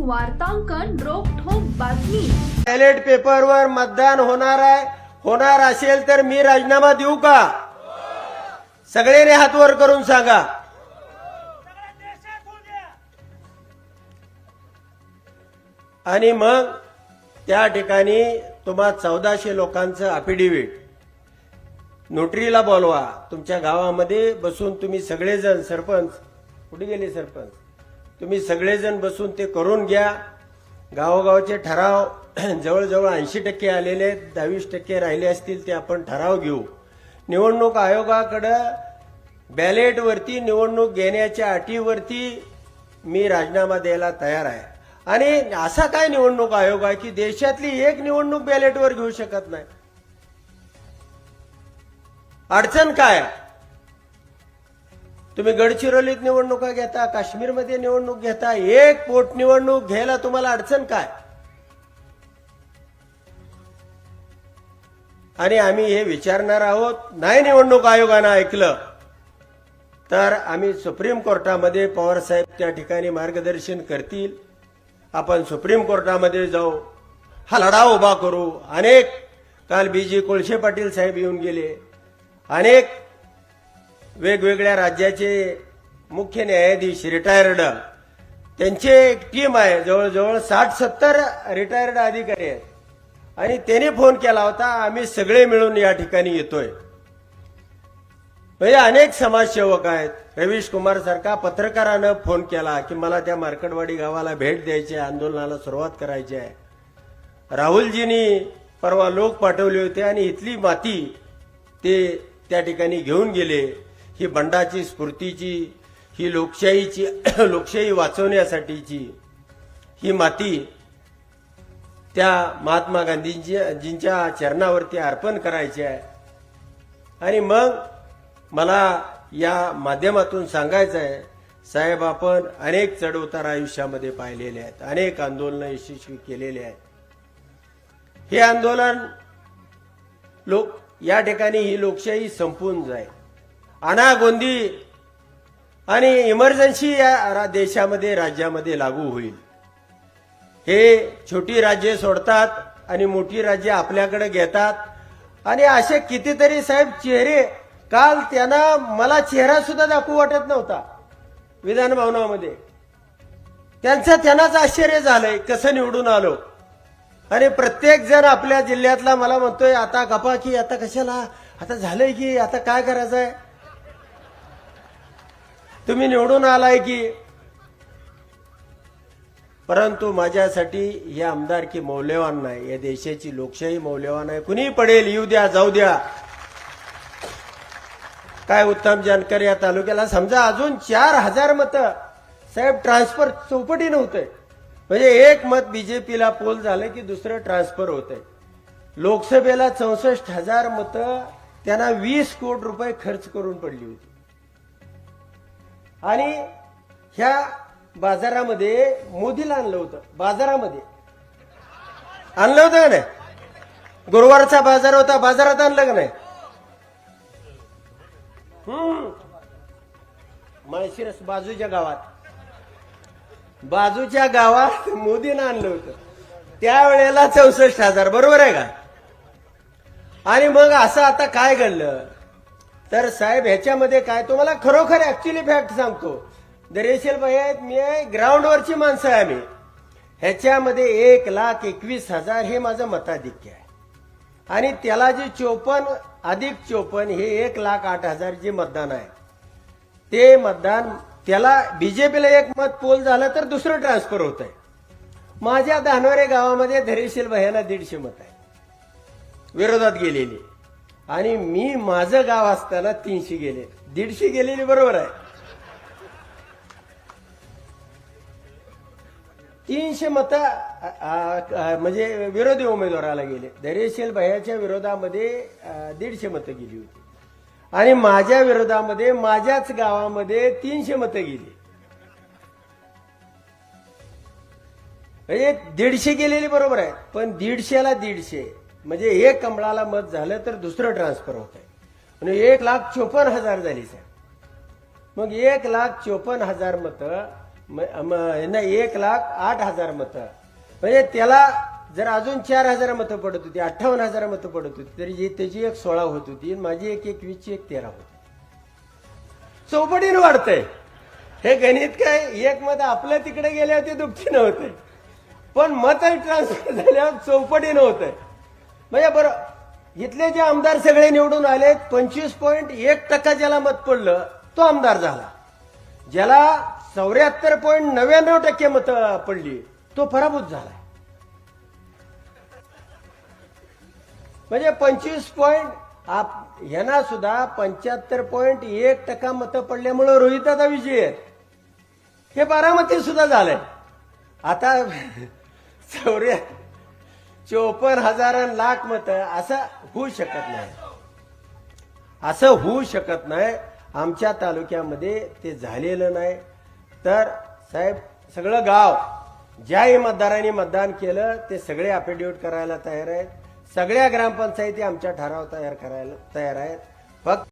वार्तांकन रोखोक बातमी. बॅलेट पेपरवर मतदान होणार आहे. होणार असेल तर मी राजीनामा देऊ का? सगळ्यांनी हात वर करून सांगा. आणि मग त्या ठिकाणी तुम्हा चौदाशे लोकांचं अफिडेव्हिट नोटरीला बोलवा. तुमच्या गावामध्ये बसून तुम्ही सगळेजण सरपंच. कुठे गेले सरपंच? तुम्ही सगळेजण बसून ते करून घ्या. गावोगावचे ठराव जवळजवळ ऐंशी टक्के आलेले आहेत. दहावीस टक्के राहिले असतील ते आपण ठराव घेऊ. निवडणूक आयोगाकडं बॅलेटवरती निवडणूक घेण्याच्या अटीवरती मी राजीनामा द्यायला तयार आहे. आणि असा काय निवडणूक आयोग आहे की देशातली एक निवडणूक बॅलेटवर घेऊ शकत नाही? अडचण काय तुम्ही गडचिरोलीत निवडणुका घेता काश्मीरमध्ये निवडणूक घेता एक पोटनिवडणूक घ्यायला तुम्हाला अडचण काय? आणि आम्ही हे विचारणार आहोत नाही निवडणूक आयोगानं ऐकलं तर आम्ही सुप्रीम कोर्टामध्ये पवार साहेब त्या ठिकाणी मार्गदर्शन करतील. आपण सुप्रीम कोर्टामध्ये जाऊ हा लढा उभा करू. अनेक काल बी जी कोळशे पाटील साहेब येऊन गेले अनेक वेगवेगळ्या राज्याचे मुख्य न्यायाधीश रिटायर्ड त्यांचे एक टीम आहे. जवळजवळ साठ सत्तर रिटायर्ड अधिकारी आहेत. आणि त्यांनी फोन केला होता आम्ही सगळे मिळून या ठिकाणी येतोय. म्हणजे अनेक समाजसेवक आहेत. रवीश कुमार सारखा पत्रकारानं फोन केला की मला त्या मार्कडवाडी गावाला भेट द्यायची आहे. आंदोलनाला सुरुवात करायची आहे. राहुलजींनी परवा लोक पाठवले होते आणि इथली माती ते त्या ठिकाणी घेऊन गेले. ही बंडाची स्फूर्तीची ही लोकशाहीची लोकशाही वाचवण्यासाठीची ही माती त्या महात्मा गांधींची जींच्या चरणावरती अर्पण करायची आहे. आणि मग मला या माध्यमातून सांगायचं आहे साहेब आपण अनेक चढउतार आयुष्यामध्ये पाहिलेले आहेत अनेक आंदोलनं यशस्वी केलेले आहेत. हे आंदोलन लोक या ठिकाणी ही लोकशाही संपून जाईल. अनागोंदी आणि इमर्जन्सी या रा- देशामध्ये राज्यामध्ये लागू होईल. हे छोटी राज्ये सोडतात आणि मोठी राज्ये आपल्याकडे घेतात. आणि असे कितीतरी साहेब चेहरे काल त्यांना मला चेहरा सुद्धा दाखवू वाटत नव्हता विधान भवनामध्ये. त्यांचं त्यांनाच आश्चर्य झालंय कसं निवडून आलो. आणि प्रत्येक जण आपल्या जिल्ह्यातला मला म्हणतोय आता गपा की आता कशाला? आता झालंय की आता काय करायचंय? तुम्ही निवडून आलाय की? परंतु माझ्यासाठी हे आमदारकी मौल्यवान नाही या देशाची लोकशाही मौल्यवान आहे. कुणी पडेल येऊ द्या जाऊ द्या. काय उत्तम जानकर या तालुक्याला? समजा अजून चार हजार मतं. साहेब ट्रान्सफर चौपटी नव्हतंय म्हणजे एक मत बीजेपीला पोल झालं की दुसरं ट्रान्सफर होतंय. लोकसभेला चौसष्ट हजार मतं त्यांना वीस कोटी रुपये खर्च करून पडली होती. आणि ह्या बाजारामध्ये मोदीला आणलं होतं. बाजारामध्ये. आणलं होतं का नाही? गुरुवारचा बाजार होता. बाजारात आणलं का नाही? हम्म. माळशिरस बाजूच्या गावात. बाजूच्या गावात मोदीनं आणलं होतं. त्यावेळेला चौसष्ट हजार. बरोबर आहे का? आणि मग असं आता काय घडलं? तर साहेब ह्याच्यामध्ये काय? तुम्हाला खरोखर ऍक्च्युली फॅक्ट सांगतो. दरेशील भाई आहेत मी आहे ग्राउंडवरची माणसं आहे आम्ही. ह्याच्यामध्ये एक लाख एकवीस हजार हे माझं मताधिक्य आहे. आणि त्याला जे चोपन्न अधिक चोपन्न हे एक लाख आठ हजार जे मतदान आहे. ते मतदान त्याला बीजेपीला एक मत पोल झालं तर दुसरं ट्रान्सफर होत आहे. माझ्या धानोरे गावामध्ये धरेशील भैयाला दीडशे मत आहे. विरोधात गेलेली. आणि मी माझं गाव असताना तीनशे गेले. दीडशे गेलेली बरोबर आहे. तीनशे मत म्हणजे विरोधी उमेदवाराला गेले. धैर्यशील भयाच्या विरोधामध्ये दीडशे मतं गेली होती. आणि माझ्या विरोधामध्ये माझ्याच गावामध्ये तीनशे मतं गेली. म्हणजे दीडशे गेलेली बरोबर आहे. पण दीडशेला दीडशे. म्हणजे एक कमळाला मत झालं तर दुसरं ट्रान्सफर होत आहे म्हणजे एक लाख चोपन्न हजार झाली साहेब. मग एक लाख चोपन्न हजार मतं नाही एक लाख आठ हजार मतं. म्हणजे त्याला जर अजून चार हजार मतं पडत होती अठ्ठावन्न हजार मतं पडत होती तरी जी- त्याची एक सोळा होत होती आणि माझी एक एक वीसची एक तेरा होती. चौपटीनं वाढतंय. हे गणित काय एक मत आपल्या तिकडे गेल्यावर ते दुपटीनं होते पण मत ट्रान्सफर झाल्यावर चौपटीनं होतंय. म्हणजे बरं इथले जे आमदार सगळे निवडून आले पंचवीस पॉईंट एक टक्का ज्याला मत पडलं तो आमदार झाला. ज्याला चौऱ्याहत्तर पॉईंट नव्याण्णव टक्के मत पडली तो पराभूत झाला म्हणजे पंचवीस पॉईंट आप यांना सुद्धा पंच्याहत्तर पॉईंट एक टक्का मतं पडल्यामुळं रोहिताचा विजय हे बारामती सुद्धा झालंय. आता चौऱ्या चोपन्न हजार लाख मतं असं होऊ शकत नाही. असं होऊ शकत नाही. आमच्या तालुक्यामध्ये ते झालेलं नाही. तर साहेब सगळं गाव ज्याही मतदारांनी मतदान केलं ते सगळे अफिडेविट करायला तयार आहेत. सगळ्या ग्रामपंचायती आमच्या ठराव तयार करायला तयार आहेत. फक्त